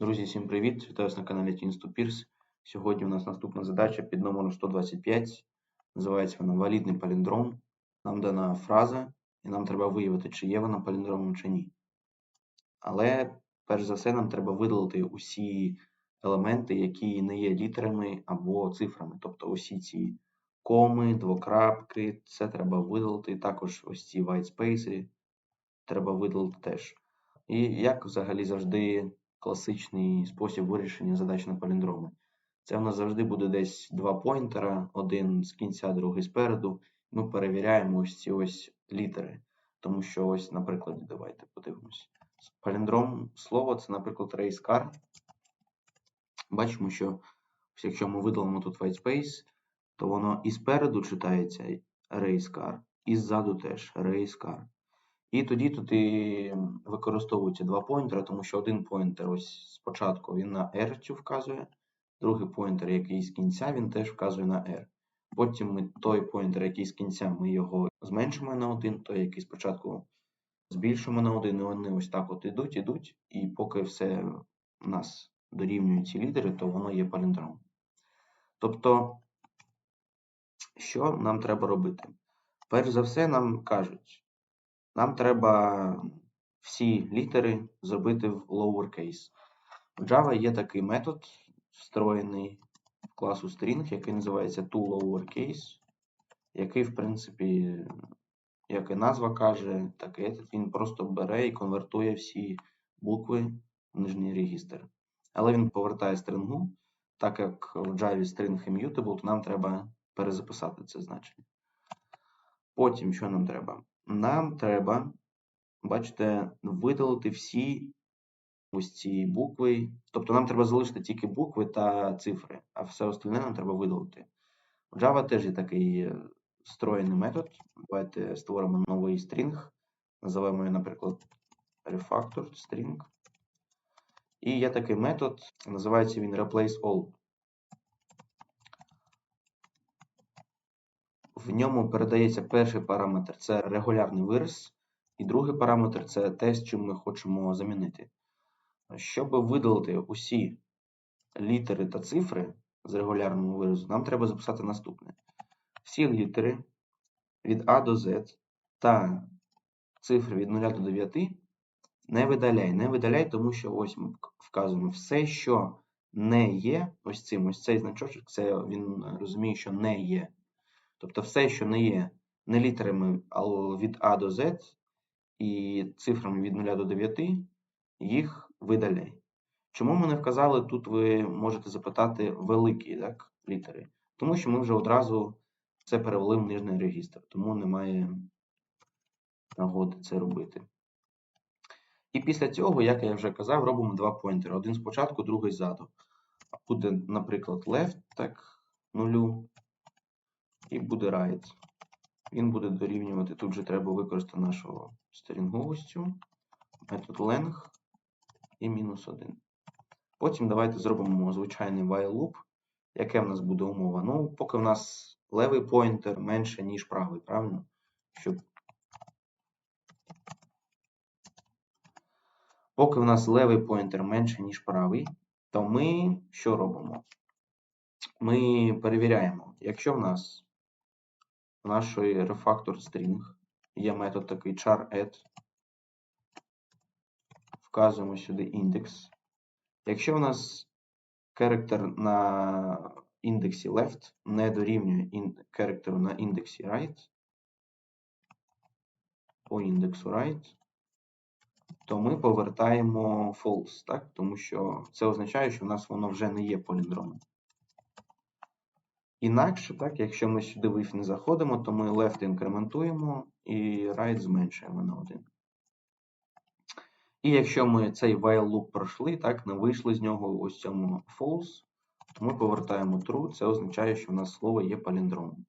Друзі, всім привіт! Вітаю вас на каналі Teens to Peers. Сьогодні у нас наступна задача під номером 125. Називається вона Валідний паліндром. Нам дана фраза, і нам треба виявити, чи є вона паліндромом, чи ні. Але, перш за все, нам треба видалити усі елементи, які не є літерами або цифрами. Тобто усі ці коми, двокрапки, це треба видалити. Також ось ці white space треба видалити теж. І як взагалі завжди класичний спосіб вирішення задач на паліндроми. Це в нас завжди буде десь два поінтера, один з кінця, другий спереду. Ми перевіряємо ось ці ось літери. Тому що ось, наприклад, давайте подивимось. Паліндром слова це, наприклад, race car. Бачимо, що якщо ми видалимо тут white space, то воно і спереду читається race car, і ззаду теж race і тоді тут використовуються два поінтери, тому що один поінтер ось спочатку він на R цю вказує, другий поінтер, який з кінця, він теж вказує на R. Потім ми той поінтер, який з кінця, ми його зменшимо на один, той, який спочатку збільшимо на один, і вони ось так от ідуть, ідуть, і поки все у нас дорівнює ці лідери, то воно є паліндром. Тобто, що нам треба робити? Перш за все, нам кажуть. Нам треба всі літери зробити в lowercase. В Java є такий метод, встроєний в класу string, який називається toLowerCase, який, в принципі, як і назва каже, так і він просто бере і конвертує всі букви в нижній регістр. Але він повертає стрингу, так як в Java string immutable, то нам треба перезаписати це значення. Потім, що нам треба? Нам треба, бачите, видалити всі ось ці букви. Тобто нам треба залишити тільки букви та цифри, а все остальне нам треба видалити. У Java теж є такий встроєний метод. Давайте створимо новий стрінг. Називаємо його, наприклад, refactored string. І є такий метод, називається він replace all. В ньому передається перший параметр це регулярний вираз, і другий параметр це те, з чим ми хочемо замінити. Щоб видалити усі літери та цифри з регулярного виразу, нам треба записати наступне. Всі літери від А до З та цифри від 0 до 9 не видаляй. Не видаляй, тому що ось ми вказуємо все, що не є, ось цим ось цей значочок, це він розуміє, що не є. Тобто все, що не є не літерами але від А до Z і цифрами від 0 до 9, їх видаляй. Чому ми не вказали, тут ви можете запитати великі так, літери? Тому що ми вже одразу це перевели в нижній регістр, тому немає нагоди це робити. І після цього, як я вже казав, робимо два поінтери. Один спочатку, другий ззаду. Буде, наприклад, left, так, нулю, і буде right. Він буде дорівнювати, тут же треба використати нашу сторінговостю, метод length і мінус 1. Потім давайте зробимо звичайний while loop. Яке в нас буде умова? Ну, поки в нас левий поінтер менше, ніж правий, правильно? Щоб... Поки в нас левий поінтер менше, ніж правий, то ми що робимо? Ми перевіряємо, якщо в нас нашої refactor string є метод такий char_add. Вказуємо сюди індекс. Якщо у нас character на індексі left не дорівнює character на індексі right, по індексу right, то ми повертаємо false, так? тому що це означає, що в нас воно вже не є поліндромом. Інакше, так, якщо ми сюди в if не заходимо, то ми left інкрементуємо і right зменшуємо на 1. І якщо ми цей while loop пройшли, так, не вийшли з нього ось цьому false, то ми повертаємо true. Це означає, що в нас слово є паліндромом.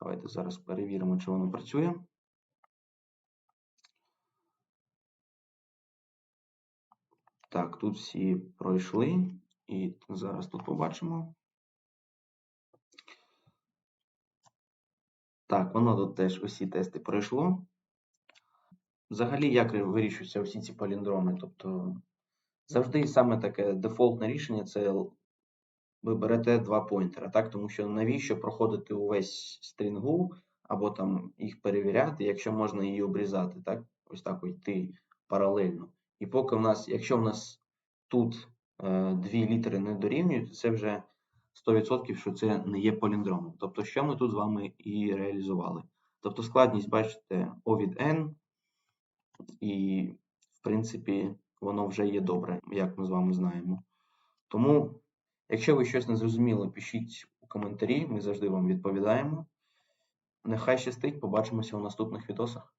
Давайте зараз перевіримо, чи воно працює. Так, тут всі пройшли. І зараз тут побачимо. Так, воно тут теж усі тести пройшло. Взагалі, як вирішуються всі ці паліндроми? Тобто Завжди саме таке дефолтне рішення це ви берете два поінтера, так? Тому що навіщо проходити увесь стрінгу або там їх перевіряти, якщо можна її обрізати, так? Ось так йти паралельно. І поки в нас, якщо в нас тут е, дві літери не дорівнюють, це вже 100% що це не є поліндромом. Тобто, що ми тут з вами і реалізували. Тобто складність, бачите, O від N, і, в принципі, воно вже є добре, як ми з вами знаємо. Тому, якщо ви щось не зрозуміли, пишіть у коментарі, ми завжди вам відповідаємо. Нехай щастить, побачимося у наступних відосах.